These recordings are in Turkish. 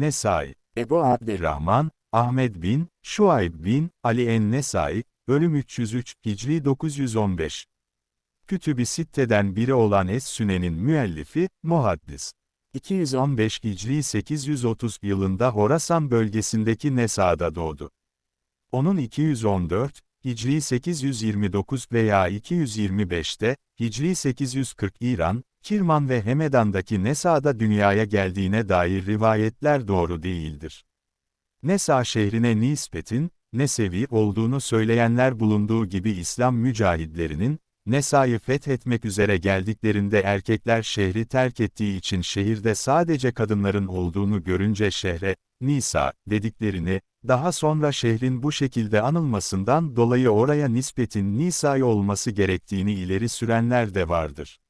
Nesai, Ebu Abdurrahman, Rahman, Ahmed bin, Şuayb bin, Ali en-Nesai, ölüm 303, Hicri 915. Kütüb-i Sitte'den biri olan Es-Sünen'in müellifi, muhaddis. 215 Hicri 830 yılında Horasan bölgesindeki Nesa'da doğdu. Onun 214, Hicri 829 veya 225'te, Hicri 840 İran, Kirman ve Hemedan'daki Nesa'da dünyaya geldiğine dair rivayetler doğru değildir. Nesa şehrine nispetin, Nesevi olduğunu söyleyenler bulunduğu gibi İslam mücahidlerinin, Nesa'yı fethetmek üzere geldiklerinde erkekler şehri terk ettiği için şehirde sadece kadınların olduğunu görünce şehre, Nisa, dediklerini, daha sonra şehrin bu şekilde anılmasından dolayı oraya nispetin Nisa'yı olması gerektiğini ileri sürenler de vardır.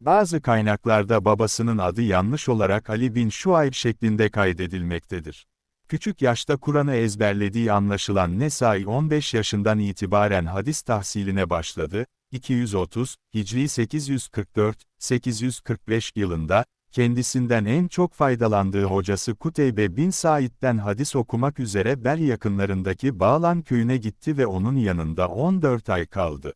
Bazı kaynaklarda babasının adı yanlış olarak Ali bin Şuayb şeklinde kaydedilmektedir. Küçük yaşta Kur'an'ı ezberlediği anlaşılan Nesai 15 yaşından itibaren hadis tahsiline başladı, 230, Hicri 844, 845 yılında, kendisinden en çok faydalandığı hocası Kuteybe bin Said'den hadis okumak üzere Bel yakınlarındaki Bağlan köyüne gitti ve onun yanında 14 ay kaldı.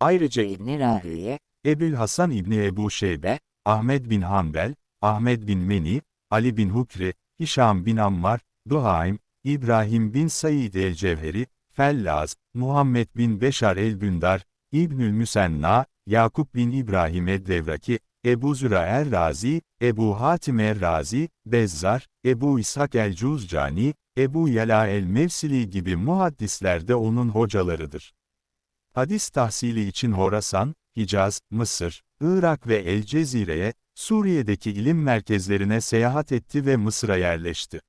ayrıca İbn-i Rahiye, Ebül Hasan İbni Ebu Şeybe, Ahmed bin Hanbel, Ahmed bin Meni, Ali bin Hukri, Hişam bin Ammar, Duhaym, İbrahim bin Said el-Cevheri, Fellaz, Muhammed bin Beşar el-Bündar, İbnül Müsenna, Yakup bin İbrahim el-Devraki, Ebu Züra el-Razi, Ebu Hatim el-Razi, Bezzar, Ebu İshak el-Cuzcani, Ebu Yala el-Mevsili gibi muhaddisler de onun hocalarıdır. Hadis tahsili için Horasan, Hicaz, Mısır, Irak ve El Cezire'ye, Suriye'deki ilim merkezlerine seyahat etti ve Mısır'a yerleşti.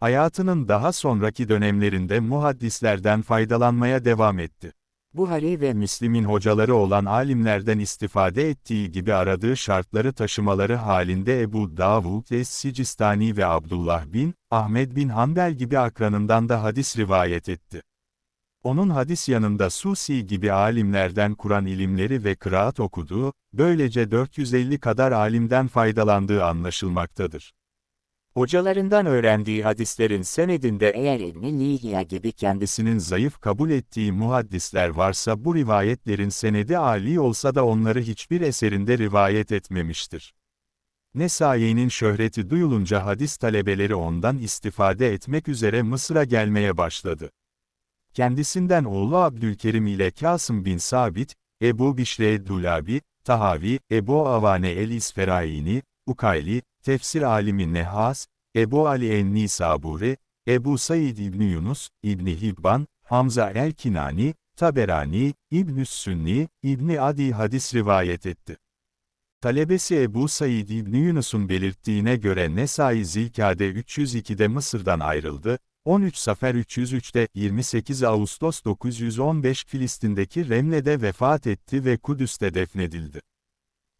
Hayatının daha sonraki dönemlerinde muhaddislerden faydalanmaya devam etti. Buhari ve Müslim'in hocaları olan alimlerden istifade ettiği gibi aradığı şartları taşımaları halinde Ebu Davud es-Sicistani ve Abdullah bin, Ahmed bin Hanbel gibi akranından da hadis rivayet etti. Onun hadis yanında Susi gibi alimlerden Kur'an ilimleri ve kıraat okuduğu, böylece 450 kadar alimden faydalandığı anlaşılmaktadır. Hocalarından öğrendiği hadislerin senedinde eğer İbn-i Lihya gibi kendisi kendisinin zayıf kabul ettiği muhaddisler varsa bu rivayetlerin senedi âli olsa da onları hiçbir eserinde rivayet etmemiştir. Nesai'nin şöhreti duyulunca hadis talebeleri ondan istifade etmek üzere Mısır'a gelmeye başladı. Kendisinden oğlu Abdülkerim ile Kasım bin Sabit, Ebu Bişre Dulabi, Tahavi, Ebu Avane el-İsferaini, Ukayli, tefsir alimi Nehas, Ebu Ali en-Nisaburi, Ebu Said İbni Yunus, İbni Hibban, Hamza el-Kinani, Taberani, İbnü Sünni, İbni Adi hadis rivayet etti. Talebesi Ebu Said İbni Yunus'un belirttiğine göre Nesai Zilkade 302'de Mısır'dan ayrıldı, 13 Safer 303'te 28 Ağustos 915 Filistin'deki Remle'de vefat etti ve Kudüs'te defnedildi.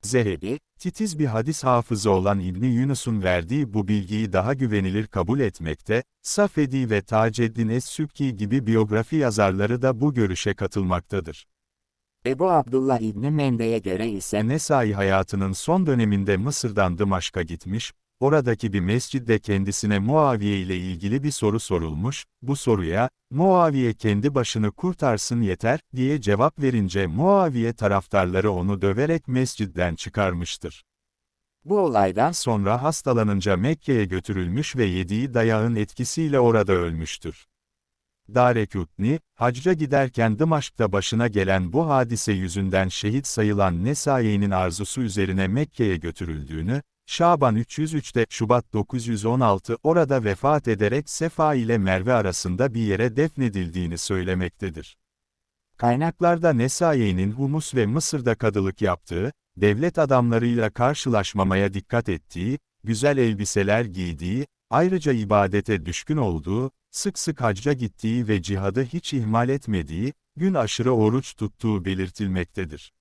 Zehebi, titiz bir hadis hafızı olan İbni Yunus'un verdiği bu bilgiyi daha güvenilir kabul etmekte, Safedi ve Taceddin Es-Sübki gibi biyografi yazarları da bu görüşe katılmaktadır. Ebu Abdullah İbni Mende'ye göre ise Nesai hayatının son döneminde Mısır'dan Dımaşk'a gitmiş, oradaki bir mescidde kendisine Muaviye ile ilgili bir soru sorulmuş, bu soruya, Muaviye kendi başını kurtarsın yeter, diye cevap verince Muaviye taraftarları onu döverek mescidden çıkarmıştır. bu olaydan Sonra hastalanınca Mekke'ye götürülmüş ve yediği dayağın etkisiyle orada ölmüştür. Darekutni, hacca giderken Dımaşk'ta başına gelen bu hadise yüzünden şehit sayılan Nesai'nin arzusu üzerine Mekke'ye götürüldüğünü, Şaban 303'te Şubat 916 orada vefat ederek Sefa ile Merve arasında bir yere defnedildiğini söylemektedir. Kaynaklarda Nesai'nin Humus ve Mısır'da kadılık yaptığı, devlet adamlarıyla karşılaşmamaya dikkat ettiği, güzel elbiseler giydiği, ayrıca ibadete düşkün olduğu, sık sık hacca gittiği ve cihadı hiç ihmal etmediği, gün aşırı oruç tuttuğu belirtilmektedir.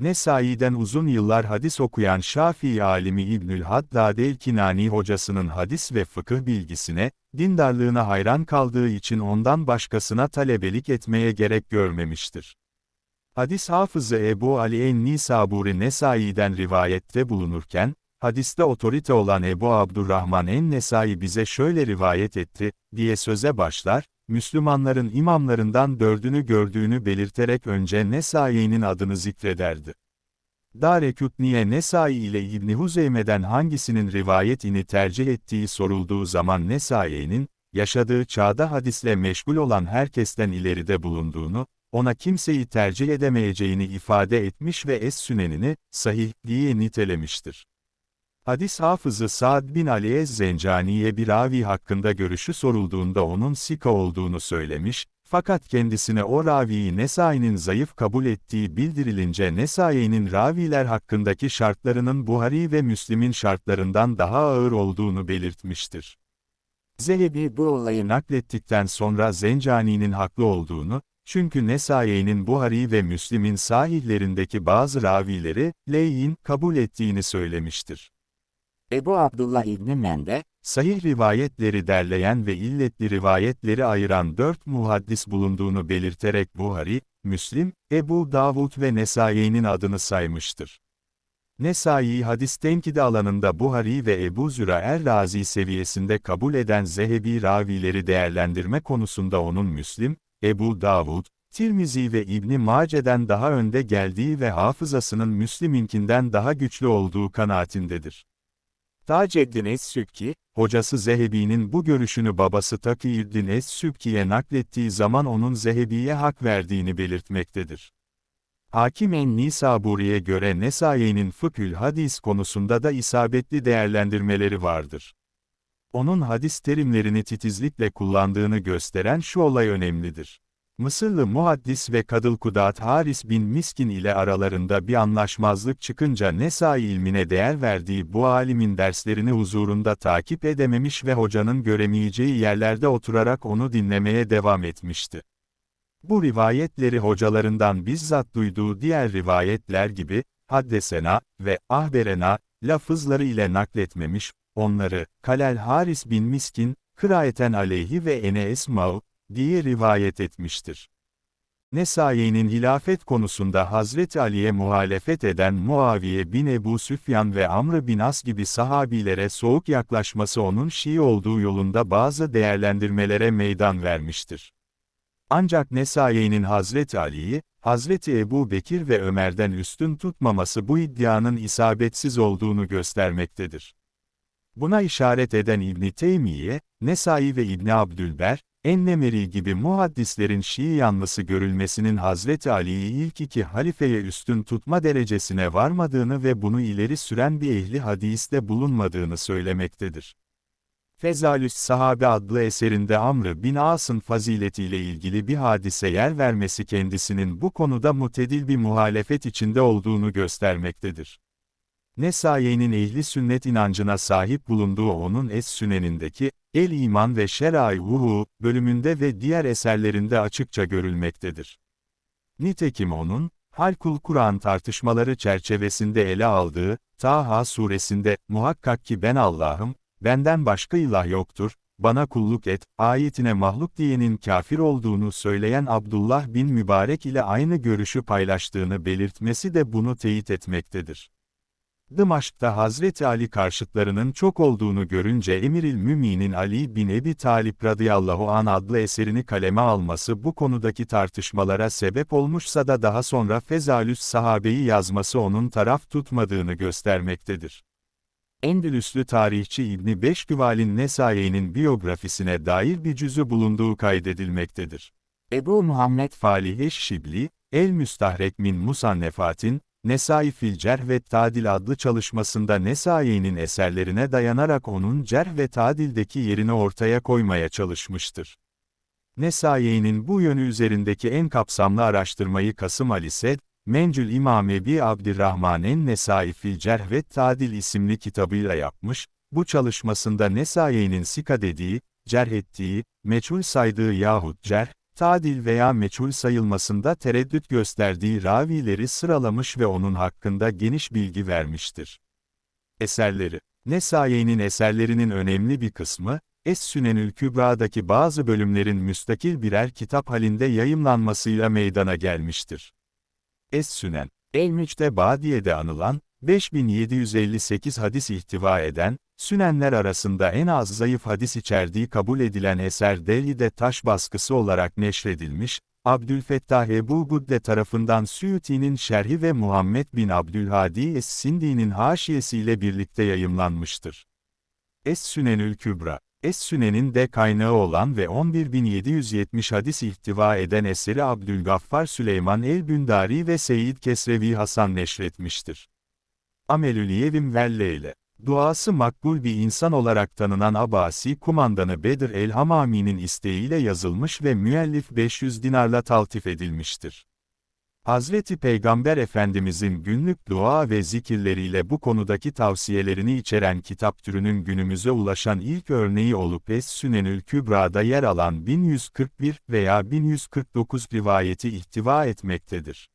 Nesai'den uzun yıllar hadis okuyan Şafii alimi İbnül Haddad el-Kinani hocasının hadis ve fıkıh bilgisine, dindarlığına hayran kaldığı için ondan başkasına talebelik etmeye gerek görmemiştir. Hadis hafızı Ebu Ali en-Nisaburi Nesai'den rivayette bulunurken, hadiste otorite olan Ebu Abdurrahman en-Nesai bize şöyle rivayet etti, diye söze başlar, Müslümanların imamlarından dördünü gördüğünü belirterek önce Nesai'nin adını zikrederdi. Darekutni'ye Nesai ile İbni Huzeyme'den hangisinin rivayetini tercih ettiği sorulduğu zaman Nesai'nin, yaşadığı çağda hadisle meşgul olan herkesten ileride bulunduğunu, ona kimseyi tercih edemeyeceğini ifade etmiş ve Es-Sünenini, sahih diye nitelemiştir. Hadis hafızı Sa'd bin Ali Ez-Zencani'ye bir ravi hakkında görüşü sorulduğunda onun sika olduğunu söylemiş, fakat kendisine o raviyi Nesai'nin zayıf kabul ettiği bildirilince Nesai'nin raviler hakkındaki şartlarının Buhari ve Müslim'in şartlarından daha ağır olduğunu belirtmiştir. Zehebi bu olayı naklettikten sonra Zencani'nin haklı olduğunu, çünkü Nesai'nin Buhari ve Müslim'in sahihlerindeki bazı ravileri, Ley'in kabul ettiğini söylemiştir. Ebu Abdullah İbni Mende, Sahih rivayetleri derleyen ve illetli rivayetleri ayıran dört muhaddis bulunduğunu belirterek Buhari, Müslim, Ebu Davud ve Nesai'nin adını saymıştır. Nesai hadis tenkidi alanında Buhari ve Ebu Züra Er-Razi seviyesinde kabul eden Zehebi ravileri değerlendirme konusunda onun Müslim, Ebu Davud, Tirmizi ve İbni Mace'den daha önde geldiği ve hafızasının Müslim'inkinden daha güçlü olduğu kanaatindedir. Taceddin Es-Sübki, hocası Zehebi'nin bu görüşünü babası Takiyüddin Es-Sübki'ye naklettiği zaman onun Zehebi'ye hak verdiğini belirtmektedir. Hakim en-Nisaburi'ye göre Nesai'nin fıkhül hadis konusunda da isabetli değerlendirmeleri vardır. Onun hadis terimlerini titizlikle kullandığını gösteren şu olay önemlidir. Mısırlı muhaddis ve Kadıl Kudat Haris bin Miskin ile aralarında bir anlaşmazlık çıkınca Nesai ilmine değer verdiği bu alimin derslerini huzurunda takip edememiş ve hocanın göremeyeceği yerlerde oturarak onu dinlemeye devam etmişti. Bu rivayetleri hocalarından bizzat duyduğu diğer rivayetler gibi, haddesena ve ahberena, lafızları ile nakletmemiş, onları, Kalel Haris bin Miskin, kıraeten aleyhi ve ene esma'u, diye rivayet etmiştir. Nesai'nin hilafet konusunda Hazreti Ali'ye muhalefet eden Muaviye bin Ebu Süfyan ve Amr bin As gibi sahabilere soğuk yaklaşması onun Şii olduğu yolunda bazı değerlendirmelere meydan vermiştir. Ancak Nesai'nin Hazreti Ali'yi, Hazreti Ebu Bekir ve Ömer'den üstün tutmaması bu iddianın isabetsiz olduğunu göstermektedir. Buna işaret eden İbni Teymiye, Nesai ve İbni Abdülber, Ennemeri gibi muhaddislerin Şii yanlısı görülmesinin Hazreti Ali'yi ilk iki halifeye üstün tutma derecesine varmadığını ve bunu ileri süren bir ehli hadiste bulunmadığını söylemektedir. Fezalüs Sahabe adlı eserinde Amr bin As'ın faziletiyle ilgili bir hadise yer vermesi kendisinin bu konuda mutedil bir muhalefet içinde olduğunu göstermektedir. Nesai'nin ehli sünnet inancına sahip bulunduğu onun Es-Sünenindeki, El-İman ve Şerai Uhu, bölümünde ve diğer eserlerinde açıkça görülmektedir. Nitekim onun, Halkul Kur'an tartışmaları çerçevesinde ele aldığı, Taha suresinde, muhakkak ki ben Allah'ım, benden başka ilah yoktur, bana kulluk et, ayetine mahluk diyenin kafir olduğunu söyleyen Abdullah bin Mübarek ile aynı görüşü paylaştığını belirtmesi de bunu teyit etmektedir. Dımaşk'ta Hazreti Ali karşıtlarının çok olduğunu görünce Emiril Müminin Ali bin Ebi Talip radıyallahu an adlı eserini kaleme alması bu konudaki tartışmalara sebep olmuşsa da daha sonra Fezalüs sahabeyi yazması onun taraf tutmadığını göstermektedir. Endülüslü tarihçi İbni Beşküval'in Nesai'nin biyografisine dair bir cüzü bulunduğu kaydedilmektedir. Ebu Muhammed Falih Eşşibli, El Müstahrek min Musannefatin, Nesai fil Cerh ve Tadil adlı çalışmasında Nesai'nin eserlerine dayanarak onun Cerh ve Tadil'deki yerini ortaya koymaya çalışmıştır. Nesai'nin bu yönü üzerindeki en kapsamlı araştırmayı Kasım Ali Sed, Mencül İmam Ebi Abdirrahman en Nesai fil Cerh ve Tadil isimli kitabıyla yapmış, bu çalışmasında Nesai'nin sika dediği, cerh ettiği, meçhul saydığı yahut cerh, tadil veya meçhul sayılmasında tereddüt gösterdiği ravileri sıralamış ve onun hakkında geniş bilgi vermiştir. Eserleri Nesai'nin eserlerinin önemli bir kısmı, Es-Sünenül Kübra'daki bazı bölümlerin müstakil birer kitap halinde yayımlanmasıyla meydana gelmiştir. Es-Sünen, El-Mücte Badiye'de anılan, 5758 hadis ihtiva eden, Sünenler arasında en az zayıf hadis içerdiği kabul edilen eser Delhi'de taş baskısı olarak neşredilmiş, Abdülfettah Ebu Gudde tarafından Suyuti'nin şerhi ve Muhammed bin Abdülhadi Es-Sindi'nin haşiyesiyle birlikte yayımlanmıştır. Es-Sünenül Kübra Es-Sünen'in de kaynağı olan ve 11770 hadis ihtiva eden eseri Abdülgaffar Süleyman el-Bündari ve Seyyid Kesrevi Hasan neşretmiştir. Amelül Yevim Velleyle Duası makbul bir insan olarak tanınan Abasi kumandanı Bedir el-Hamami'nin isteğiyle yazılmış ve müellif 500 dinarla taltif edilmiştir. Hazreti Peygamber Efendimizin günlük dua ve zikirleriyle bu konudaki tavsiyelerini içeren kitap türünün günümüze ulaşan ilk örneği olup Es-Sünenül Kübra'da yer alan 1141 veya 1149 rivayeti ihtiva etmektedir.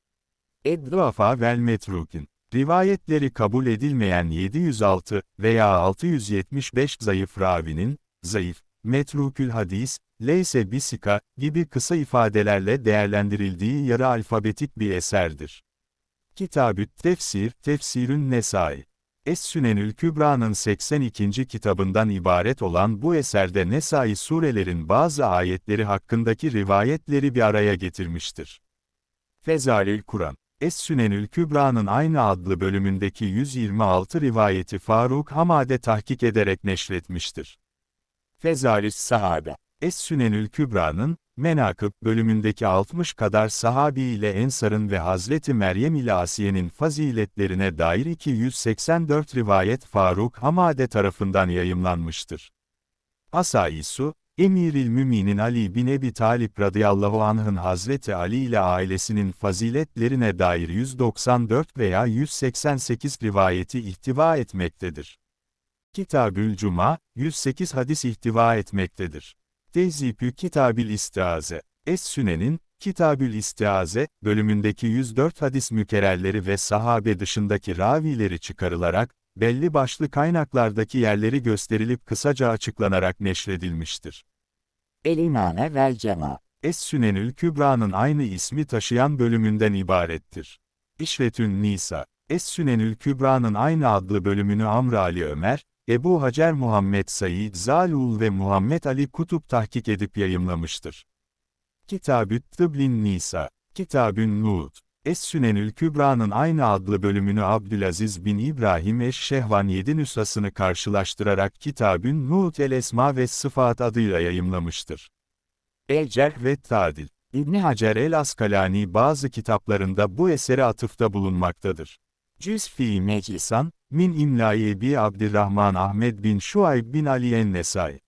Ed-Duafa vel Metrukin Rivayetleri kabul edilmeyen 706 veya 675 zayıf ravinin, zayıf, metrukül hadis, leyse bisika gibi kısa ifadelerle değerlendirildiği yarı alfabetik bir eserdir. Kitabü't Tefsir, Tefsirün Nesai. Es-Sünenül Kübra'nın 82. kitabından ibaret olan bu eserde Nesai surelerin bazı ayetleri hakkındaki rivayetleri bir araya getirmiştir. Fezalül Kur'an Es-Sünenül Kübra'nın aynı adlı bölümündeki 126 rivayeti Faruk Hamade tahkik ederek neşretmiştir. Fezalüs Sahabe Es-Sünenül Kübra'nın, Menakıb bölümündeki 60 kadar sahabi ile Ensar'ın ve Hazreti Meryem ile Asiye'nin faziletlerine dair 284 rivayet Faruk Hamade tarafından yayımlanmıştır. Asaisu, Emiril Müminin Ali bin Ebi Talip radıyallahu anh'ın Hazreti Ali ile ailesinin faziletlerine dair 194 veya 188 rivayeti ihtiva etmektedir. Kitabül Cuma, 108 hadis ihtiva etmektedir. Tezipü Kitabil İstiaze, Es-Sünen'in, Kitabül İstiaze, bölümündeki 104 hadis mükerrerleri ve sahabe dışındaki ravileri çıkarılarak, belli başlı kaynaklardaki yerleri gösterilip kısaca açıklanarak neşredilmiştir. El-İmame vel Cema. Es-Sünenül Kübra'nın aynı ismi taşıyan bölümünden ibarettir. İşretün Nisa, Es-Sünenül Kübra'nın aynı adlı bölümünü Amr Ali Ömer, Ebu Hacer Muhammed Said Zalul ve Muhammed Ali Kutup tahkik edip yayımlamıştır. Kitabü't Tıblin Nisa, Kitabün Nut, Es-Sünenül Kübra'nın aynı adlı bölümünü Abdülaziz bin İbrahim Eş-Şehvan 7 nüshasını karşılaştırarak Kitabün Nut el-Esma ve Sıfat adıyla yayımlamıştır. El-Cerh ve Tadil İbni Hacer el-Askalani bazı kitaplarında bu esere atıfta bulunmaktadır. Cüz-fi Meclisan, Min İmlai Ebi Abdirrahman Ahmed bin Şuayb bin Ali en-Nesai.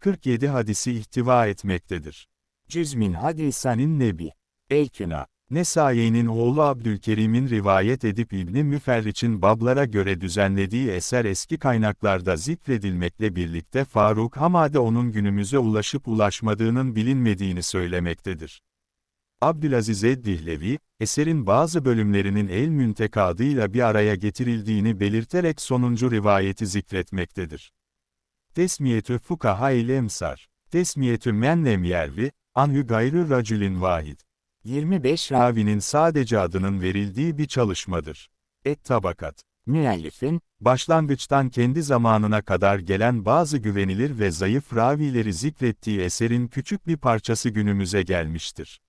47 hadisi ihtiva etmektedir. Cüz-min Hadisanin Nebi. El-Kina. Nesai'nin oğlu Abdülkerim'in rivayet edip İbni Müferriç'in bablara göre düzenlediği eser eski kaynaklarda zikredilmekle birlikte Faruk Hamade onun günümüze ulaşıp ulaşmadığının bilinmediğini söylemektedir. Abdülaziz Eddihlevi, eserin bazı bölümlerinin El Münteka adıyla bir araya getirildiğini belirterek sonuncu rivayeti zikretmektedir. Tesmiyetü Fukaha-il Emsar, Tesmiyetü Mennem Yervi, Anhü Gayrı Racülin Vahid. 25 ravinin sadece adının verildiği bir çalışmadır. Et Tabakat. Müellifin, Başlangıçtan kendi zamanına kadar gelen bazı güvenilir ve zayıf ravileri zikrettiği eserin küçük bir parçası günümüze gelmiştir.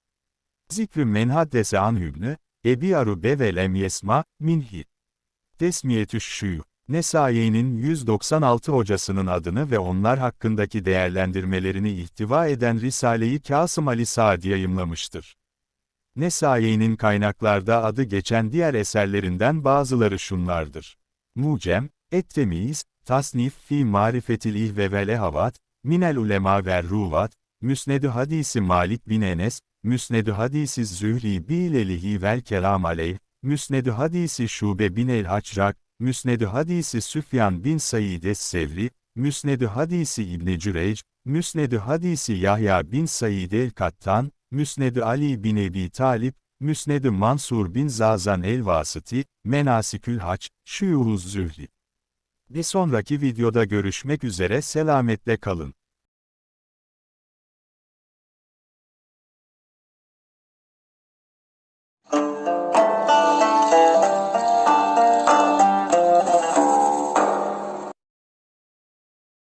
Zikrü menhaddese anhübnü, Ebi Arube ve lem yesma, minhi. Tesmiyetü şuyu. Nesai'nin 196 hocasının adını ve onlar hakkındaki değerlendirmelerini ihtiva eden Risale-i Kasım Ali Saad yayımlamıştır. Nesai'nin kaynaklarda adı geçen diğer eserlerinden bazıları şunlardır. Mucem, Et-Temiz, Tasnif fi Marifetil İhve ve Lehavat, Minel Ulema ve Ruvat, Müsnedü Hadisi Malik bin Enes, Müsnedü Hadisi Zühri Bilelihi vel Kelam Aleyh, Müsnedü Hadisi Şube bin el-Haçrak, Müsnedü Hadisi Süfyan bin Said es-Sevri, Müsnedü Hadisi İbni Cüreyc, Müsnedü Hadisi Yahya bin Said el-Kattan, Müsnedü Ali bin Ebi Talip, Müsnedü Mansur bin Zazan el-Vasıti, Menasikül Haç, Şuyuhuz Zühri. Bir sonraki videoda görüşmek üzere selametle kalın.